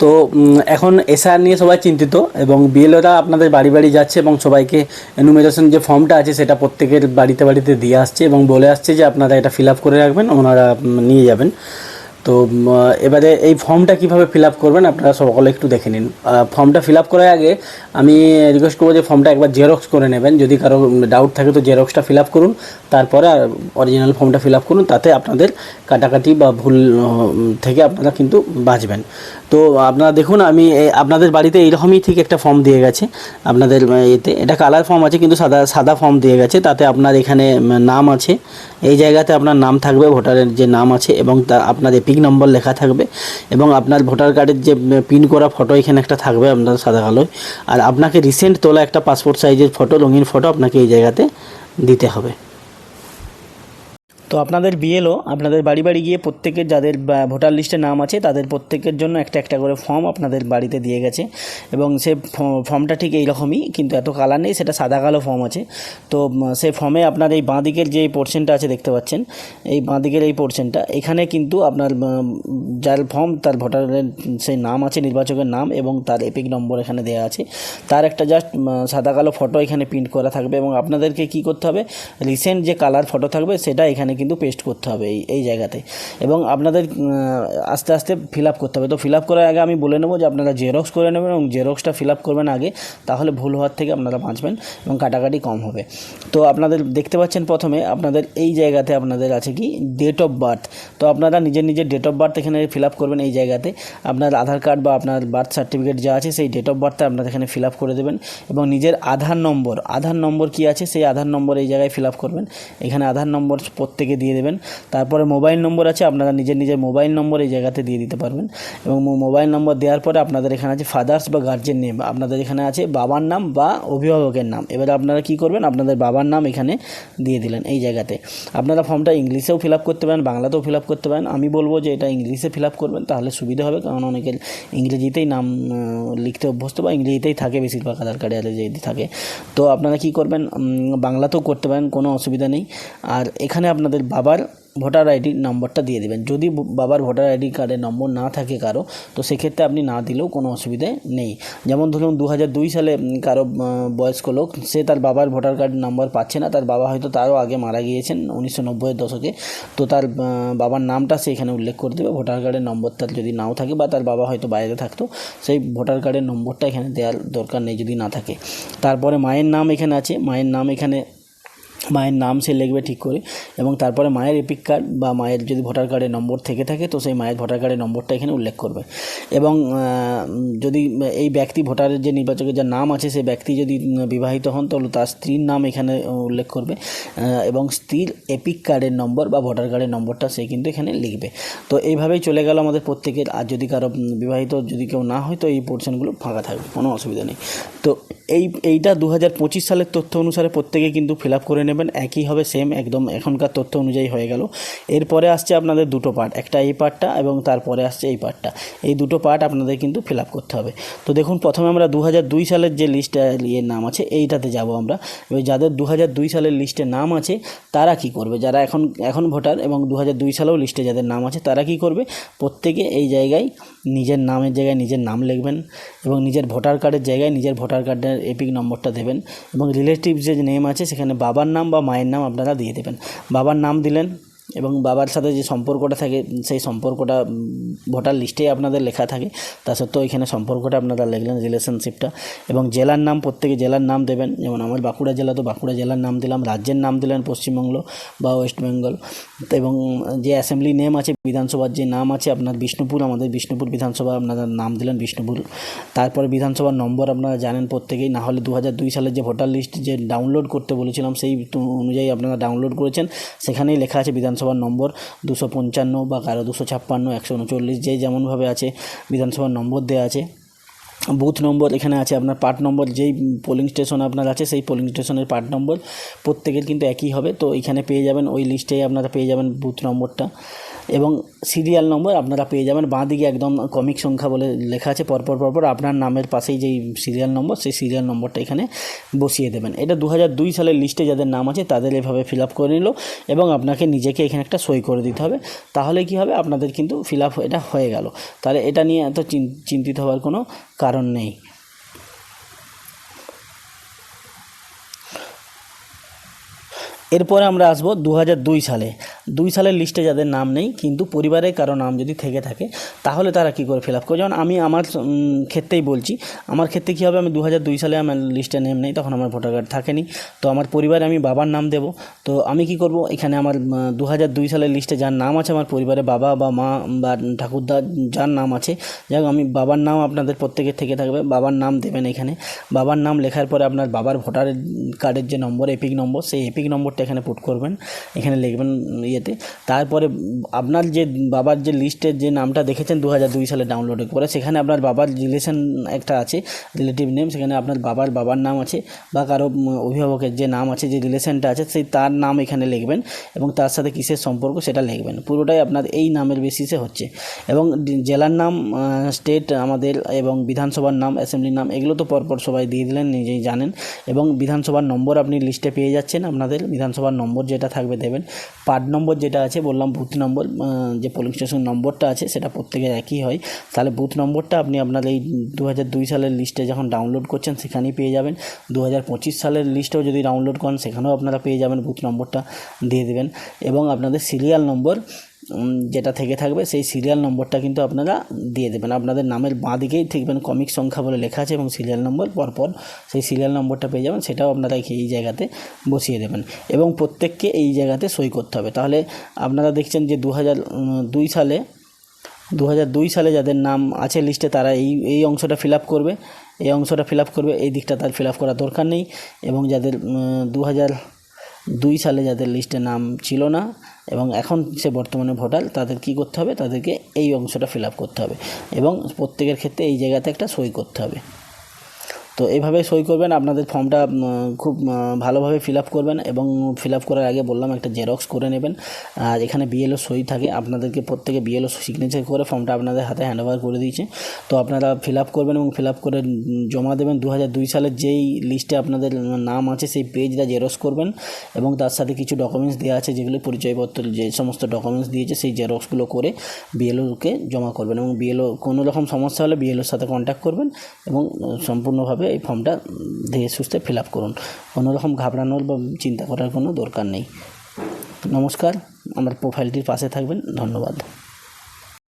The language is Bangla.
তো এখন এসআর নিয়ে সবাই চিন্তিত এবং বিএলওরা আপনাদের বাড়ি বাড়ি যাচ্ছে এবং সবাইকে এনুমেরেশন যে ফর্মটা আছে সেটা প্রত্যেকের বাড়িতে বাড়িতে দিয়ে আসছে এবং বলে আসছে যে আপনারা এটা ফিল আপ করে রাখবেন, ওনারা নিয়ে যাবেন। তো এবারে এই ফর্মটা কীভাবে ফিল আপ করবেন আপনারা সকলে একটু দেখে নিন। ফর্মটা ফিল আপ করার আগে আমি রিকোয়েস্ট করব যে ফর্মটা একবার জেরক্স করে নেবেন। যদি কারও ডাউট থাকে তো জেরক্সটা ফিল আপ করুন। তারপরে অরিজিনাল ফর্মটা ফিল আপ করুন, তাতে আপনাদের কাটাকাটি বা ভুল থেকে আপনারা কিন্তু বাঁচবেন। তো, আপনারা দেখুন, আমি আপনাদের বাড়িতে এইরকমই ঠিক একটা ফর্ম দিয়ে গেছে। আপনাদের এতে, এটা কালার ফর্ম আছে, কিন্তু সাদা সাদা ফর্ম দিয়ে গেছে। তাতে আপনার এখানে নাম আছে। এই জায়গাতে আপনার নাম থাকবে, ভোটারের যে নাম আছে এবং তা আপনার এপিক নম্বর লেখা থাকবে এবং আপনার ভোটার কার্ডের যে পিন করা ফটো এখানে একটা থাকবে আপনার সাদা কালোয়। আর আপনাকে রিসেন্ট তোলা একটা পাসপোর্ট সাইজের ফটো, রঙিন ফটো আপনাকে এই জায়গাতে দিতে হবে। তো আপনাদের বিএলও আপনাদের বাড়ি বাড়ি গিয়ে প্রত্যেকের যাদের ভোটার লিস্টে নাম আছে, তাদের প্রত্যেকের জন্য একটা একটা করে ফর্ম আপনাদের বাড়িতে দিয়ে গেছে। এবং সে ফর্মটা ঠিক এইরকমই, কিন্তু এত কালার নেই, সেটা সাদা কালো ফর্ম আছে। তো সেই ফর্মে আপনার এই বাঁ দিকের যে পোর্শনটা আছে, দেখতে পাচ্ছেন, এই বাঁ দিকের এই পোর্শনটা এখানে কিন্তু আপনার যার ফর্ম তার ভোটারের সেই নাম আছে, নির্বাচকের নাম, এবং তার এপিক নম্বর এখানে দেওয়া আছে। তার একটা জাস্ট সাদা কালো ফটো এখানে প্রিন্ট করা থাকবে, এবং আপনাদেরকে কি করতে হবে রিসেন্ট যে কালার ফটো থাকবে, সেটা এখানে কিন্তু পেস্ট করতে হবে এই এই জায়গাতে। এবং আপনাদের আস্তে আস্তে ফিল আপ করতে হবে। তো ফিল আপ করার আগে আমি বলে নেব যে আপনারা জেরক্স করে নেবেন এবং জেরক্সটা ফিল আপ করবেন আগে, তাহলে ভুল হওয়ার থেকে আপনারা বাঁচবেন এবং কাটাকাটি কম হবে। তো আপনাদের দেখতে পাচ্ছেন প্রথমে, আপনাদের এই জায়গাতে আপনাদের আছে কি? ডেট অফ বার্থ তো আপনারা নিজের নিজের ডেট অফ বার্থ এখানে ফিল আপ করবেন এই জায়গাতে। আপনার আধার কার্ড বা আপনার বার্থ সার্টিফিকেট যা আছে, সেই ডেট অফ বার্থটা আপনারা এখানে ফিল আপ করে দেবেন। এবং নিজের আধার নম্বর আধার নম্বর কি আছে? সেই আধার নম্বর এই জায়গায় ফিল আপ করবেন। এখানে আধার নম্বর প্রত্যেকে দিয়ে দেবেন। তারপরে মোবাইল নম্বর আছে, আপনারা নিজের নিজের মোবাইল নম্বর এই জায়গাতে দিয়ে দিতে পারবেন। এবং মোবাইল নম্বর দেওয়ার পরে আপনাদের এখানে আছে ফাদার্স বা গার্জেন নেম আপনাদের এখানে আছে বাবার নাম বা অভিভাবকের নাম। এবারে আপনারা কি করবেন? আপনাদের বাবার নাম এখানে দিয়ে দিলেন এই জায়গাতে। আপনারা ফর্মটা ইংলিশেও ফিল আপ করতে পারেন, বাংলাতেও ফিল আপ করতে পারেন। আমি বলব যে এটা ইংলিশে ফিল আপ করবেন, তাহলে সুবিধা হবে। কারণ অনেকে ইংরেজিতেই নাম লিখতে অভ্যস্ত বা ইংরেজিতেই থাকে বেশিরভাগ আধার কার্ডে ইংরেজি থাকে। তো আপনারা কি করবেন? বাংলাতেও করতে পারেন, কোনো অসুবিধা নেই। আর এখানে আপনাদের বাবার ভোটার আইডি নম্বরটা দিয়ে দেবেন। যদি বাবার ভোটার আইডি কার্ডের নম্বর না থাকে কারও, তো সেক্ষেত্রে আপনি না দিলেও কোনো অসুবিধে নেই। যেমন ধরুন দু সালে কারও বয়স্ক লোক, সে তার বাবার ভোটার কার্ড নম্বর পাচ্ছে না, তার বাবা হয়তো তারও আগে মারা গিয়েছেন উনিশশো নব্বইয়ের দশকে। তো তার বাবার নামটা সে এখানে উল্লেখ করে দেবে, ভোটার কার্ডের নম্বর তার যদি নাও থাকে বা তার বাবা হয়তো বাইরে থাকতো, সেই ভোটার কার্ডের নম্বরটা এখানে দেওয়ার দরকার নেই যদি না থাকে। তারপরে মায়ের নাম এখানে আছে, মায়ের নাম এখানে মায়ের নাম সে লিখবে ঠিক করে এবং তারপরে মায়ের এপিক কার্ড বা মায়ের যদি ভোটার কার্ডের নম্বর থেকে থাকে, তো সেই মায়ের ভোটার কার্ডের নম্বরটা এখানে উল্লেখ করবে। এবং যদি এই ব্যক্তি ভোটারের যে নির্বাচকের যার নাম আছে, সেই ব্যক্তি যদি বিবাহিত হন, তাহলে তার স্ত্রীর নাম এখানে উল্লেখ করবে। এবং স্ত্রীর এপিক কার্ডের নম্বর বা ভোটার কার্ডের নম্বরটা সে কিন্তু এখানে লিখবে। তো এইভাবেই চলে গেল আমাদের প্রত্যেকের। আর যদি কারও বিবাহিত যদি কেউ না হয়, তো এই পোর্শনগুলো ফাঁকা থাকবে, কোনো অসুবিধা নেই। তো এই, এইটা দু হাজার পঁচিশ সালের তথ্য অনুসারে প্রত্যেকে কিন্তু ফিল আপ করে নেবেন। একই হবে সেম একদম এখনকার তথ্য অনুযায়ী হয়ে গেল। এরপরে আসছে আপনাদের দুটো পার্ট একটা এই পার্টটা এবং তারপরে আসছে এই পার্টটা এই দুটো পার্ট আপনাদের কিন্তু ফিল আপ করতে হবে। তো দেখুন, প্রথমে আমরা দু হাজার দুই সালের যে লিস্টে ইয়ের নাম আছে, এইটাতে যাব আমরা। এবার যাদের দু হাজার দুই সালের লিস্টে নাম আছে, তারা কি করবে? যারা এখন এখন ভোটার এবং দু হাজার দুই সালেও লিস্টে যাদের নাম আছে, তারা কি করবে? প্রত্যেকে এই জায়গায় নিজের নামের জায়গায় নিজের নাম লিখবেন এবং নিজের ভোটার কার্ডের জায়গায় নিজের ভোটার কার্ডের এপিক নম্বরটা দেবেন এবং রিলেটিভ যে নেম আছে সেখানে বাবার নাম বা মায়ের নাম আপনারা দিয়ে দেবেন। বাবার নাম দিলেন এবং বাবার সাথে যে সম্পর্কটা থাকে, সেই সম্পর্কটা ভোটার লিস্টেই আপনাদের লেখা থাকে। তা সত্ত্বেও এখানে সম্পর্কটা আপনারা লিখলেন রিলেশনশিপটা এবং জেলার নাম, প্রত্যেকে জেলার নাম দেবেন। যেমন আমার বাঁকুড়া জেলা তো বাঁকুড়া জেলার নাম দিলাম, রাজ্যের নাম দিলেন পশ্চিমবঙ্গ বা ওয়েস্ট বেঙ্গল। এবং যে অ্যাসেম্বলি নেম আছে বিধানসভার, যে নাম আছে আপনার বিষ্ণুপুর, আমাদের বিষ্ণুপুর বিধানসভা আপনারা নাম দিলেন বিষ্ণুপুর। তারপরে বিধানসভার নম্বর আপনারা জানেন প্রত্যেকেই, না হলে দু হাজার দুই সালের যে ভোটার লিস্ট যে ডাউনলোড করতে বলেছিলাম, সেই অনুযায়ী আপনারা ডাউনলোড করেছেন। সেখানেই লেখা আছে বিধানসভার নম্বর দুশো পঞ্চান্ন বা কারও দুশো ছাপ্পান্ন, একশো উনচল্লিশ, যে যেমনভাবে আছে বিধানসভার নম্বর দেওয়া আছে। বুথ নম্বর এখানে আছে, আপনার পার্ট নম্বর, যেই পোলিং স্টেশন আপনার আছে, সেই পোলিং স্টেশনের পার্ট নম্বর প্রত্যেকের কিন্তু একই হবে। তো এখানে পেয়ে যাবেন, ওই লিস্টেই আপনারা পেয়ে যাবেন বুথ নম্বরটা। এবং সিরিয়াল নম্বর আপনারা পেয়ে যাবেন। বাঁ দিকে একদম কমিক সংখ্যা বলে লেখা আছে। পরপর পরপর আপনার নামের পাশেই যেই সিরিয়াল নম্বর, সেই সিরিয়াল নম্বরটা এখানে বসিয়ে দেবেন। এটা দু সালের লিস্টে যাদের নাম আছে, তাদের এভাবে ফিল আপ করে নিল এবং আপনাকে নিজেকে এখানে একটা সই করে দিতে হবে। তাহলে কি হবে? আপনাদের কিন্তু ফিল আপ এটা হয়ে গেল। তাহলে এটা নিয়ে এত চিন- চিন্তিত হওয়ার কোনো কারণ নেই। এরপরে আমরা আসব দু সালে। দুই সালের লিস্টে যাদের নাম নেই, কিন্তু পরিবারের কারও নাম যদি থেকে থাকে, তাহলে তারা কী করে ফিল আপ করে যেমন আমি আমার ক্ষেত্রেই বলছি, আমার ক্ষেত্রে কী হবে? আমি দু দুই সালে আমার লিস্টে নেম নেই, তখন আমার ভোটার কার্ড থাকেনি। তো আমার পরিবারে আমি বাবার নাম দেব। তো আমি কি করব? এখানে আমার দু দুই সালের লিস্টে যার নাম আছে আমার পরিবারে বাবা বা মা বা ঠাকুরদা, যার নাম আছে যাই আমি বাবার নাম আপনাদের প্রত্যেকের থেকে থাকবে, বাবার নাম দেবেন এখানে। বাবার নাম লেখার পরে আপনার বাবার ভোটার কার্ডের যে নম্বর, এপিক নম্বর, সেই এপিক নম্বরটা এখানে পুট করবেন। এখানে লিখবেন ইয়েতে। তারপরে আপনার যে বাবার যে লিস্টের যে নামটা দেখেছেন দু হাজার দুই সালে ডাউনলোড করে, সেখানে আপনার বাবার রিলেশন একটা আছে রিলেটিভ নেম সেখানে আপনার বাবার বাবার নাম আছে বা কারও অভিভাবকের যে নাম আছে, যে রিলেশনটা আছে, সেই তার নাম এখানে লিখবেন এবং তার সাথে কিসের সম্পর্ক সেটা লিখবেন। পুরোটাই আপনার এই নামের বেসিসে হচ্ছে। এবং জেলার নাম স্টেট আমাদের এবং বিধানসভার নাম অ্যাসেম্বলির নাম, এগুলো তো পরপর সবাই দিয়ে দিলেন, নিজেই জানেন। এবং বিধানসভার নম্বর আপনি লিস্টে পেয়ে যাচ্ছেন, আপনাদের বিধানসভার নম্বর যেটা থাকবে দেবেন পার্ট নম্বর যেটা আছে, বললাম বুথ নম্বর যে পোলিং স্টেশন নম্বরটা আছে, সেটা প্রত্যেকের একই হয়। তাহলে বুথ নম্বরটা আপনি আপনার এই দু সালের লিস্টে যখন ডাউনলোড করছেন, সেখানেই পেয়ে যাবেন। দু হাজার পঁচিশ সালের লিস্টেও যদি ডাউনলোড করেন, সেখানেও আপনারা পেয়ে যাবেন বুথ নম্বরটা দিয়ে দেবেন। এবং আপনাদের সিরিয়াল নম্বর যেটা থেকে থাকবে সেই সিরিয়াল নম্বরটা কিন্তু আপনারা দিয়ে দেবেন। আপনাদের নামের বাঁ দিকেই দেখবেন কমিক সংখ্যা বলে লেখা আছে এবং সিরিয়াল নম্বর পরপর সেই সিরিয়াল নম্বরটা পেয়ে যাবেন, সেটাও আপনারা এই- জায়গাতে বসিয়ে দেবেন এবং প্রত্যেককে এই জায়গাতে সই করতে হবে। তাহলে আপনারা দেখছেন যে দু দুই সালে দু দুই সালে যাদের নাম আছে লিস্টে তারা এই এই অংশটা ফিল করবে। এই অংশটা ফিল করবে, এই দিকটা তার ফিল করার দরকার নেই এবং যাদের দু হাজার দুই সালে যাদের লিস্টে নাম ছিল না এবং এখন সে বর্তমানে ভোটার, তাদের কি করতে হবে? তাদেরকে এই অংশটা ফিল করতে হবে এবং প্রত্যেকের ক্ষেত্রে এই জায়গাতে একটা সই করতে হবে। তো এইভাবে সই করবেন আপনাদের ফর্মটা খুব ভালোভাবে ফিল আপ করবেন এবং ফিল আপ করার আগে বললাম একটা জেরক্স করে নেবেন। আর এখানে বিএলও সই থাকে আপনাদেরকে প্রত্যেকে বিএলও সিগনেচার করে ফর্মটা আপনাদের হাতে হ্যান্ড ওভার করে দিয়েছে। তো আপনারা ফিল আপ করবেন এবং ফিল আপ করে জমা দেবেন। দু দুই সালের যেই লিস্টে আপনাদের নাম আছে সেই পেজটা জেরক্স করবেন এবং তার সাথে কিছু ডকুমেন্টস দেওয়া আছে যেগুলো পরিচয়পত্র যে সমস্ত ডকুমেন্টস দিয়েছে সেই জেরক্সগুলো করে বিএলওকে জমা করবেন। এবং বিএলও কোনো রকম সমস্যা হলে বিএলওর সাথে কন্ট্যাক্ট করবেন এবং আহ, সম্পূর্ণভাবে এই ফর্মটা ধীরে সুস্থে ফিল আপ করুন। কোনো রকম ঘাবড়ানোর বা চিন্তা করার কোনো দরকার নেই। নমস্কার, আমার প্রোফাইলটির পাশে থাকবেন, ধন্যবাদ।